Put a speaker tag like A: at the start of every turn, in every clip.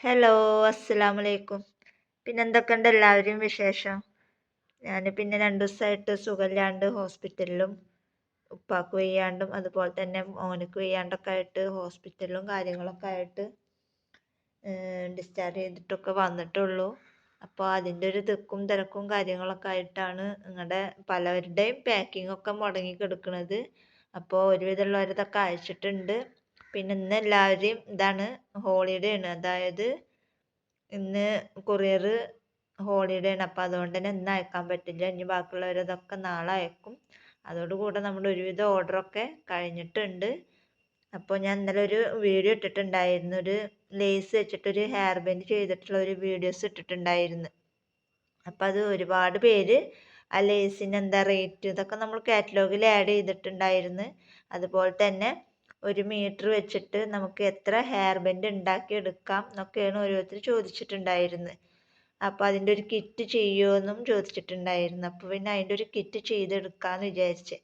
A: Hello അസ്സലാമു അലൈക്കും പിന്നെ എന്തൊക്കെയുണ്ട് എല്ലാവരും വിശേഷം? ഞാൻ പിന്നെ രണ്ട് ദിവസമായിട്ട് സുഖമില്ലാണ്ട് ഹോസ്പിറ്റലിലും ഉപ്പാക്ക് വയ്യാണ്ടും അതുപോലെ തന്നെ മോനക്ക് വയ്യാണ്ടൊക്കെ ആയിട്ട് ഹോസ്പിറ്റലിലും കാര്യങ്ങളൊക്കെ ആയിട്ട് ഡിസ്ചാർജ് ചെയ്തിട്ടൊക്കെ വന്നിട്ടുള്ളൂ. അപ്പോൾ അതിന്റെ ഒരു തിക്കും തിരക്കും കാര്യങ്ങളൊക്കെ ആയിട്ടാണ് നിങ്ങളുടെ പലരുടെയും പാക്കിംഗ് ഒക്കെ മുടങ്ങി കിടക്കുന്നത് അപ്പോൾ ഒരുവിധമുള്ളവരതൊക്കെ അയച്ചിട്ടുണ്ട്. പിന്നെ ഇന്ന് എല്ലാവരെയും ഇതാണ് ഹോളിഡേ ആണ്. അതായത് ഇന്ന് കൊറിയർ ഹോളിഡേ ആണ്. അപ്പോൾ അതുകൊണ്ട് തന്നെ ഇന്ന് അയക്കാൻ പറ്റില്ല. ഇനി ബാക്കിയുള്ളവരതൊക്കെ നാളെ അയക്കും. അതോടുകൂടെ നമ്മുടെ ഒരുവിധ ഓർഡറൊക്കെ കഴിഞ്ഞിട്ടുണ്ട്. അപ്പോൾ ഞാൻ ഇന്നലെ ഒരു വീഡിയോ ഇട്ടിട്ടുണ്ടായിരുന്നു. ഒരു ലേസ് വെച്ചിട്ടൊരു ഹെയർ ബാൻഡ് ചെയ്തിട്ടുള്ള ഒരു വീഡിയോസ് ഇട്ടിട്ടുണ്ടായിരുന്നു. അപ്പോൾ അത് ഒരുപാട് പേര് ആ ലേസിന് എന്താ റേറ്റ് ഇതൊക്കെ നമ്മൾ കാറ്റലോഗിൽ ആഡ് ചെയ്തിട്ടുണ്ടായിരുന്നു. അതുപോലെ തന്നെ ഒരു മീറ്റർ വെച്ചിട്ട് നമുക്ക് എത്ര ഹെയർ ബാൻഡ് ഉണ്ടാക്കി എടുക്കാം എന്നൊക്കെയാണ് ഓരോരുത്തർ ചോദിച്ചിട്ടുണ്ടായിരുന്നത് അപ്പോൾ അതിന്റെ ഒരു കിറ്റ് ചെയ്യുമെന്നും ചോദിച്ചിട്ടുണ്ടായിരുന്നു. അപ്പോൾ പിന്നെ അതിന്റെ ഒരു കിറ്റ് ചെയ്തെടുക്കാമെന്ന് വിചാരിച്ച്.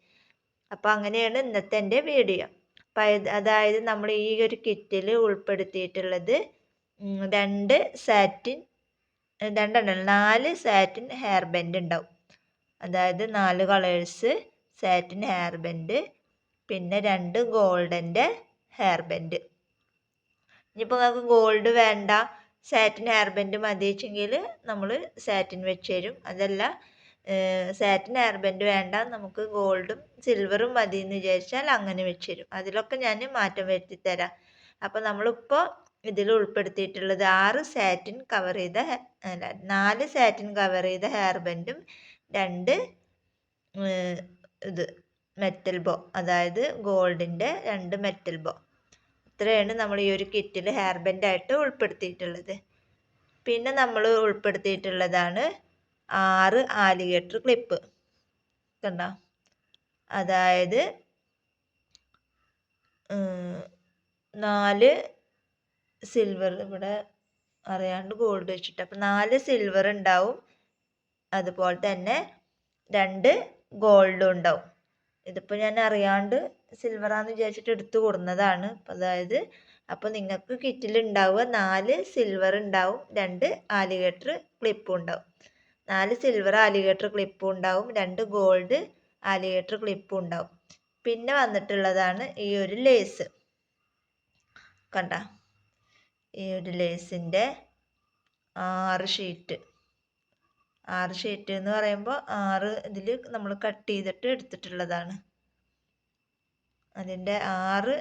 A: അപ്പോൾ അങ്ങനെയാണ് ഇന്നത്തെ എന്റെ വീഡിയോ. അപ്പം അതായത് നമ്മൾ ഈ ഒരു കിറ്റിൽ ഉൾപ്പെടുത്തിയിട്ടുള്ളത് രണ്ട് സാറ്റിൻ രണ്ടെണ്ണം നാല് സാറ്റിൻ ഹെയർ ബാൻഡ് ഉണ്ടാവും. അതായത് നാല് കളേഴ്സ് സാറ്റിൻ ഹെയർ ബാൻഡ് പിന്നെ രണ്ട് ഗോൾഡന്റെ ഹെയർ ബെൻഡ് ഇനിയിപ്പോൾ നിങ്ങൾക്ക് ഗോൾഡ് വേണ്ട സാറ്റിൻ ഹെയർ ബെൻഡ് മതി വെച്ചെങ്കിൽ നമ്മൾ സാറ്റിൻ വെച്ച് തരും അതല്ല സാറ്റിൻ ഹെയർ ബെൻഡ് വേണ്ട നമുക്ക് ഗോൾഡും സിൽവറും മതി എന്ന് വിചാരിച്ചാൽ അങ്ങനെ വെച്ച് തരും അതിലൊക്കെ ഞാൻ മാറ്റം വരുത്തി തരാം അപ്പോൾ നമ്മളിപ്പോൾ ഇതിൽ ഉൾപ്പെടുത്തിയിട്ടുള്ളത് ആറ് സാറ്റിൻ കവർ ചെയ്ത അല്ല നാല് സാറ്റിൻ കവർ ചെയ്ത ഹെയർ ബെൻഡും രണ്ട് ഇത് മെറ്റൽ ബോ അതായത് ഗോൾഡിന്റെ രണ്ട് മെറ്റൽ ബോ ഇത്രയാണ് നമ്മൾ ഈ ഒരു കിറ്റിൽ ഹെയർ ബെൻഡായിട്ട് ഉൾപ്പെടുത്തിയിട്ടുള്ളത്. പിന്നെ നമ്മൾ ഉൾപ്പെടുത്തിയിട്ടുള്ളതാണ് ആറ് ആലിഗേറ്റർ ക്ലിപ്പ് കണ്ടോ? അതായത് നാല് സിൽവർ ഇവിടെ അറിയാണ്ട് ഗോൾഡ് വെച്ചിട്ട്. അപ്പം നാല് സിൽവർ ഉണ്ടാവും. അതുപോലെ തന്നെ രണ്ട് ഗോൾഡും ഉണ്ടാവും. ഇതിപ്പോൾ ഞാൻ അറിയാണ്ട് സിൽവറാന്ന് വിചാരിച്ചിട്ട് എടുത്തു കൊടുന്നതാണ്. അതായത് അപ്പോൾ നിങ്ങൾക്ക് കിറ്റിൽ ഉണ്ടാവുക നാല് സിൽവർ ഉണ്ടാവും രണ്ട് ആലിഗേറ്റർ ക്ലിപ്പും ഉണ്ടാവും നാല് സിൽവർ ആലിഗേറ്റർ ക്ലിപ്പും ഉണ്ടാവും രണ്ട് ഗോൾഡ് ആലിഗേറ്റർ ക്ലിപ്പും ഉണ്ടാവും പിന്നെ വന്നിട്ടുള്ളതാണ് ഈ ഒരു ലേസ് കണ്ട? ഈ ഒരു ലേസിന്റെ ആറ് ഷീറ്റ് ആറ് ഷീറ്റ് എന്ന് പറയുമ്പോൾ ആറ് ഇതിൽ നമ്മൾ കട്ട് ചെയ്തിട്ട് എടുത്തിട്ടുള്ളതാണ്. അതിന്റെ ആറ്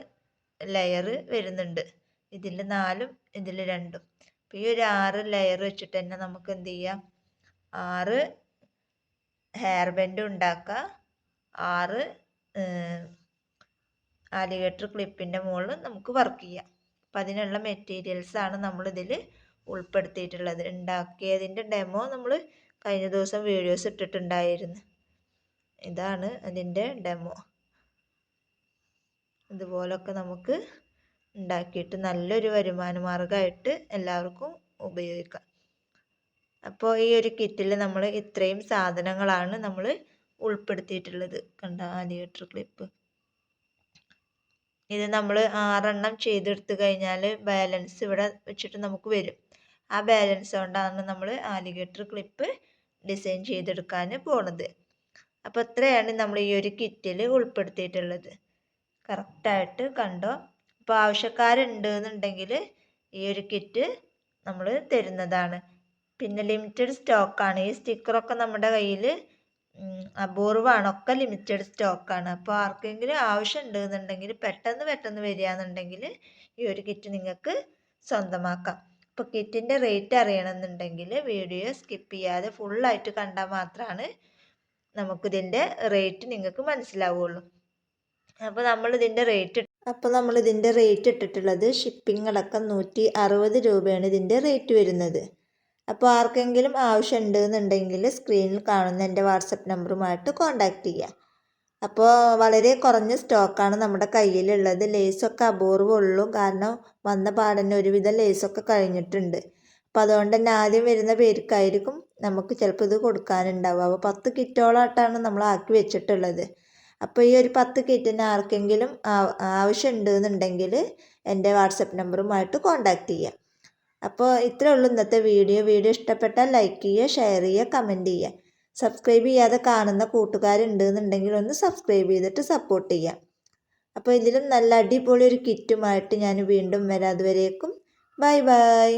A: ലെയർ വരുന്നുണ്ട്. ഇതിൽ നാലും ഇതിൽ രണ്ടും. അപ്പോൾ ഈ ഒരു ആറ് ലെയർ വെച്ചിട്ട് തന്നെ നമുക്ക് എന്ത് ചെയ്യാം? ആറ് ഹെയർ ബെൻഡ് ഉണ്ടാക്കുക ആറ് ആലിഗേറ്റർ ക്ലിപ്പിന്റെ മുകളിൽ നമുക്ക് വർക്ക് ചെയ്യാം. അപ്പം അതിനുള്ള മെറ്റീരിയൽസാണ് നമ്മളിതിൽ ഉൾപ്പെടുത്തിയിട്ടുള്ളത്. ഉണ്ടാക്കിയതിന്റെ ഡെമോ നമ്മൾ കഴിഞ്ഞ ദിവസം വീഡിയോസ് ഇട്ടിട്ടുണ്ടായിരുന്നു. ഇതാണ് അതിന്റെ ഡെമോ. ഇതുപോലൊക്കെ നമുക്ക് ഉണ്ടാക്കിയിട്ട് നല്ലൊരു വരുമാന മാർഗമായിട്ട് എല്ലാവർക്കും ഉപയോഗിക്കാം. അപ്പോൾ ഈ ഒരു കിറ്റിൽ നമ്മൾ ഇത്രയും സാധനങ്ങളാണ് നമ്മൾ ഉൾപ്പെടുത്തിയിട്ടുള്ളത്. കണ്ട? Alligator clip. ഇത് നമ്മൾ ആറെണ്ണം ചെയ്തെടുത്ത് കഴിഞ്ഞാൽ ബാലൻസ് ഇവിടെ വെച്ചിട്ട് നമുക്ക് വരും. ആ ബാലൻസ് കൊണ്ടാണ് നമ്മൾ ആലിഗേറ്റർ ക്ലിപ്പ് ഡിസൈൻ ചെയ്തെടുക്കാൻ പോണത്. അപ്പോൾ ഇത്രയാണ് നമ്മൾ ഈ ഒരു കിറ്റിൽ ഉൾപ്പെടുത്തിയിട്ടുള്ളത്. കറക്റ്റായിട്ട് കണ്ടോ? അപ്പോൾ ആവശ്യക്കാരുണ്ട് എന്നുണ്ടെങ്കിൽ ഈ ഒരു കിറ്റ് നമ്മൾ തരുന്നതാണ്. പിന്നെ ലിമിറ്റഡ് സ്റ്റോക്കാണ് ഈ സ്റ്റിക്കറൊക്കെ നമ്മുടെ കയ്യിൽ അപൂർവമാണ് ഒക്കെ ലിമിറ്റഡ് സ്റ്റോക്കാണ് അപ്പോൾ ആർക്കെങ്കിലും ആവശ്യം എന്നുണ്ടെങ്കിൽ പെട്ടെന്ന് പെട്ടെന്ന് വരികയാണെന്നുണ്ടെങ്കിൽ ഈ ഒരു കിറ്റ് നിങ്ങൾക്ക് സ്വന്തമാക്കാം. അപ്പോൾ കിറ്റിന്റെ റേറ്റ് അറിയണമെന്നുണ്ടെങ്കിൽ വീഡിയോ സ്കിപ്പ് ചെയ്യാതെ ഫുള്ളായിട്ട് കണ്ടാൽ മാത്രമാണ് നമുക്കിതിന്റെ റേറ്റ് നിങ്ങൾക്ക് മനസ്സിലാവുള്ളൂ. അപ്പോൾ നമ്മൾ ഇതിന്റെ റേറ്റ് അപ്പോൾ നമ്മൾ ഇതിന്റെ റേറ്റ് ഇട്ടിട്ടുള്ളത് ഷിപ്പിംഗ് അടക്കം നൂറ്റി അറുപത് രൂപയാണ് ഇതിന്റെ റേറ്റ് വരുന്നത്. അപ്പോൾ ആർക്കെങ്കിലും ആവശ്യം ഉണ്ടെന്നുണ്ടെങ്കിൽ സ്ക്രീനിൽ കാണുന്ന എന്റെ വാട്സപ്പ് നമ്പറുമായിട്ട് കോൺടാക്റ്റ് ചെയ്യുക അപ്പോൾ വളരെ കുറഞ്ഞ സ്റ്റോക്കാണ് നമ്മുടെ കയ്യിലുള്ളത്. ലേസൊക്കെ അപൂർവമുള്ളൂ കാരണം വന്ന പാടന്നെ ഒരുവിധം ലേസൊക്കെ കഴിഞ്ഞിട്ടുണ്ട്. അപ്പോൾ അതുകൊണ്ട് തന്നെ ആദ്യം വരുന്ന പേർക്കായിരിക്കും നമുക്ക് ചിലപ്പോൾ ഇത് കൊടുക്കാനുണ്ടാവുക. അപ്പോൾ പത്ത് കിറ്റോളായിട്ടാണ് നമ്മൾ ആക്കി വെച്ചിട്ടുള്ളത്. അപ്പോൾ ഈ ഒരു പത്ത് കിറ്റിന് ആർക്കെങ്കിലും ആവശ്യം ഉണ്ടെന്നുണ്ടെങ്കിൽ എന്റെ വാട്സപ്പ് നമ്പറുമായിട്ട് കോൺടാക്റ്റ് ചെയ്യാം. അപ്പോൾ ഇത്രയേ ഉള്ളൂ ഇന്നത്തെ വീഡിയോ. വീഡിയോ ഇഷ്ടപ്പെട്ടാൽ ലൈക്ക് ചെയ്യുക ഷെയർ ചെയ്യുക കമന്റ് ചെയ്യുക. സബ്സ്ക്രൈബ് ചെയ്യാതെ കാണുന്ന കൂട്ടുകാരുണ്ട് എന്നുണ്ടെങ്കിൽ ഒന്ന് സബ്സ്ക്രൈബ് ചെയ്തിട്ട് സപ്പോർട്ട് ചെയ്യാം. അപ്പോൾ ഇതിലും നല്ല അടിപൊളി ഒരു കിറ്റുമായിട്ട് ഞാൻ വീണ്ടും വരാം. അതുവരേക്കും ബൈ ബൈ.